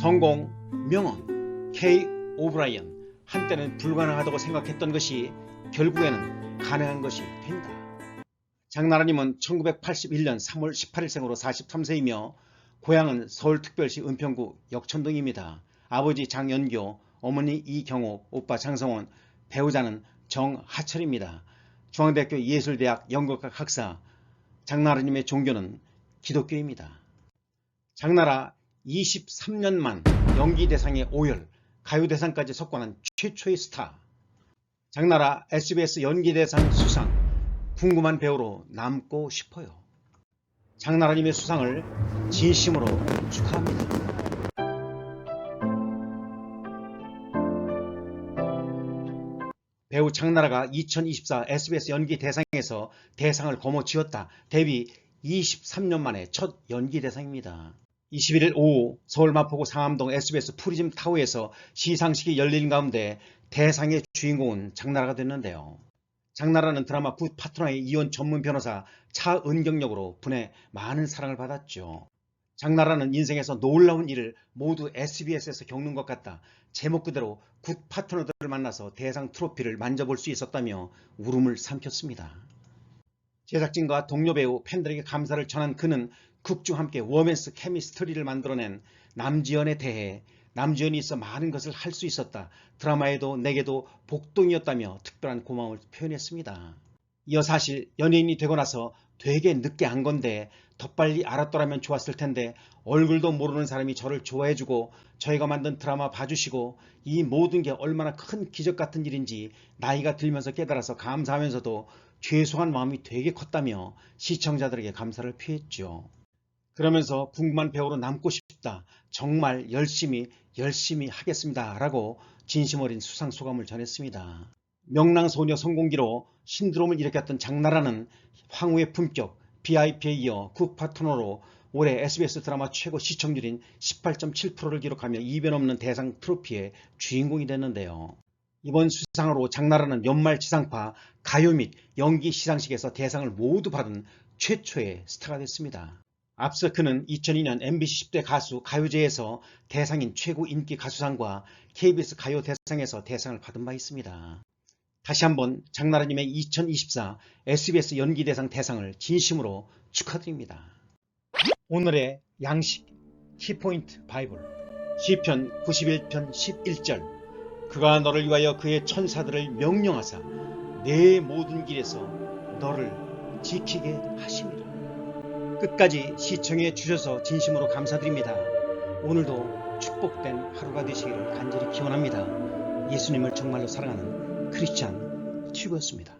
성공, 명언, K. 오브라이언. 한때는 불가능하다고 생각했던 것이 결국에는 가능한 것이 된다. 장나라님은 1981년 3월 18일생으로 43세이며 고향은 서울특별시 은평구 역천동입니다. 아버지 장연교, 어머니 이경옥, 오빠 장성원, 배우자는 정하철입니다. 중앙대학교 예술대학 연극학 학사, 장나라님의 종교는 기독교입니다. 장나라 23년 만 연기대상의 5열, 가요대상까지 석권한 최초의 스타. 장나라 SBS 연기대상 수상, 궁금한 배우로 남고 싶어요. 장나라님의 수상을 진심으로 축하합니다. 배우 장나라가 2024 SBS 연기 대상에서 대상을 거머쥐었다. 데뷔 23년 만에 첫 연기 대상입니다. 21일 오후 서울 마포구 상암동 SBS 프리즘 타워에서 시상식이 열린 가운데 대상의 주인공은 장나라가 됐는데요. 장나라는 드라마 굿 파트너의 이혼 전문 변호사 차은경 역으로 분의 많은 사랑을 받았죠. 장나라는 인생에서 놀라운 일을 모두 SBS에서 겪는 것 같다. 제목 그대로 굿 파트너들을 만나서 대상 트로피를 만져볼 수 있었다며 울음을 삼켰습니다. 제작진과 동료 배우 팬들에게 감사를 전한 그는 극중 함께 워맨스 케미스트리를 만들어낸 남지연에 대해 남지연이 있어 많은 것을 할 수 있었다. 드라마에도 내게도 복동이었다며 특별한 고마움을 표현했습니다. 이어 사실 연예인이 되고 나서 되게 늦게 안 건데 더 빨리 알았더라면 좋았을 텐데 얼굴도 모르는 사람이 저를 좋아해주고 저희가 만든 드라마 봐주시고 이 모든 게 얼마나 큰 기적 같은 일인지 나이가 들면서 깨달아서 감사하면서도 죄송한 마음이 되게 컸다며 시청자들에게 감사를 표했죠. 그러면서 궁금한 배우로 남고 싶다. 정말 열심히 열심히 하겠습니다. 라고 진심 어린 수상 소감을 전했습니다. 명랑소녀 성공기로 신드롬을 일으켰던 장나라는 황후의 품격, BIP에 이어 구 파트너로 올해 SBS 드라마 최고 시청률인 18.7%를 기록하며 이변 없는 대상 트로피의 주인공이 됐는데요. 이번 수상으로 장나라는 연말 지상파 가요 및 연기 시상식에서 대상을 모두 받은 최초의 스타가 됐습니다. 앞서 그는 2002년 MBC 10대 가수 가요제에서 대상인 최고 인기 가수상과 KBS 가요 대상에서 대상을 받은 바 있습니다. 다시 한번 장나라님의 2024 SBS 연기대상 대상을 진심으로 축하드립니다. 오늘의 양식 키포인트 바이블 시편 91편 11절 그가 너를 위하여 그의 천사들을 명령하사 내 모든 길에서 너를 지키게 하심이라 끝까지 시청해 주셔서 진심으로 감사드립니다. 오늘도 축복된 하루가 되시기를 간절히 기원합니다. 예수님을 정말로 사랑하는 크리스찬 튜브였습니다.